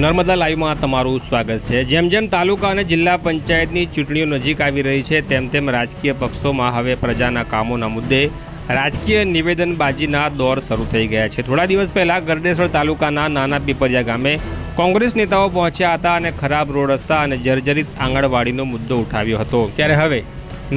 નર્મદા લાઈવમાં તમારું સ્વાગત છે. જેમ જેમ તાલુકા અને જિલ્લા પંચાયતની ચૂંટણીઓ નજીક આવી રહી છે, તેમ તેમ રાજકીય પક્ષોમાં હવે પ્રજાના કામોના મુદ્દે રાજકીય નિવેદનબાજીના દોર શરૂ થઈ ગયા છે. થોડા દિવસ પહેલાં ગરડેશ્વર તાલુકાના નાના પીપરિયા ગામે કોંગ્રેસ નેતાઓ પહોંચ્યા હતા અને ખરાબ રોડ રસ્તા અને જર્જરિત આંગણવાડીનો મુદ્દો ઉઠાવ્યો હતો. ત્યારે હવે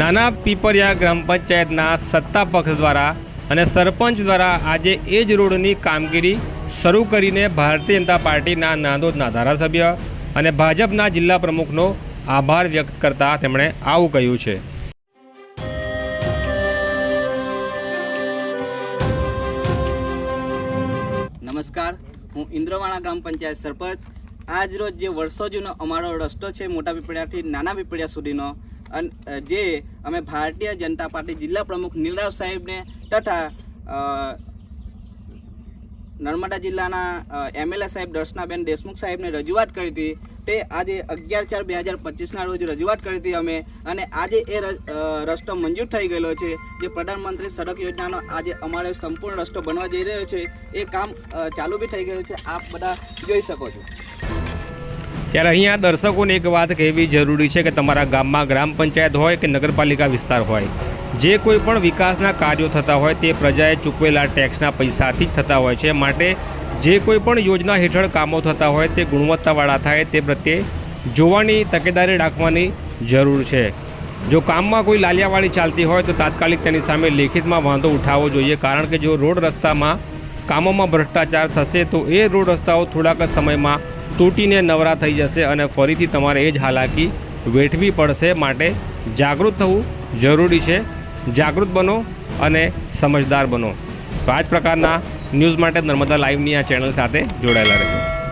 નાના પીપરિયા ગ્રામ પંચાયતના સત્તા પક્ષ દ્વારા અને સરપંચ દ્વારા આજે એ જ રોડની કામગીરી શરૂ કરીને ભારતીય જનતા પાર્ટીના નાંદોદના ધારાસભ્ય અને ભાજપના જિલ્લા પ્રમુખનો આભાર વ્યક્ત કરતા તેમણે આવું કહ્યું છે. નમસ્કાર. હું ઇન્દ્રવાણા ગ્રામ પંચાયત સરપંચ. આજ રોજ જે વર્ષો જૂનો અમારો રસ્તો છે, મોટા પીપળિયાથી નાના પીપળિયા સુધીનો, અને જે અમે ભારતીય જનતા પાર્ટી જિલ્લા પ્રમુખ નીલરાવ સાહેબને તથા નર્મદા જિલ્લાના એમએલએ સાહેબ દર્શનાબેન દેશમુખ સાહેબને રજૂઆત કરી હતી. તે આજે અગિયાર ચાર બે હજાર પચીસના રોજ રજૂઆત કરી હતી અમે. અને આજે એ રસ્તો મંજૂર થઈ ગયેલો છે. જે પ્રધાનમંત્રી સડક યોજનાનો આજે અમારે સંપૂર્ણ રસ્તો બનવા જઈ રહ્યો છે. એ કામ ચાલુ બી થઈ ગયું છે. આપ બધા જોઈ શકો છો. ત્યારે અહીંયા દર્શકોને એક વાત કહેવી જરૂરી છે કે તમારા ગામમાં ગ્રામ પંચાયત હોય કે નગરપાલિકા વિસ્તાર હોય જે કોઈ પણ વિકાસના કાર્યો થતા હોય તે પ્રજાએ ચૂકવેલા ટેક્સના પૈસાથી જ થતા હોય છે. માટે જે કોઈ પણ યોજના હેઠળ કામો થતા હોય તે ગુણવત્તાવાળા થાય તે પ્રત્યે જોવાની તકેદારી રાખવાની જરૂર છે. જો કામમાં કોઈ લાલિયાવાળી ચાલતી હોય તો તાત્કાલિક તેની સામે લેખિતમાં વાંધો ઉઠાવવો જોઈએ. કારણ કે જો રોડ રસ્તામાં કામોમાં ભ્રષ્ટાચાર થશે તો એ રોડ રસ્તાઓ થોડાક જ સમયમાં તૂટીને નવરા થઈ જશે અને ફરીથી તમારે એ જ હાલાકી વેઠવી પડશે. માટે જાગૃત થવું જરૂરી છે. જાગૃત બનો અને સમજદાર બનો. તો આ જ પ્રકારના ન્યૂઝ માટે નર્મદા લાઈવની આ ચેનલ સાથે જોડાયેલા રહેજો.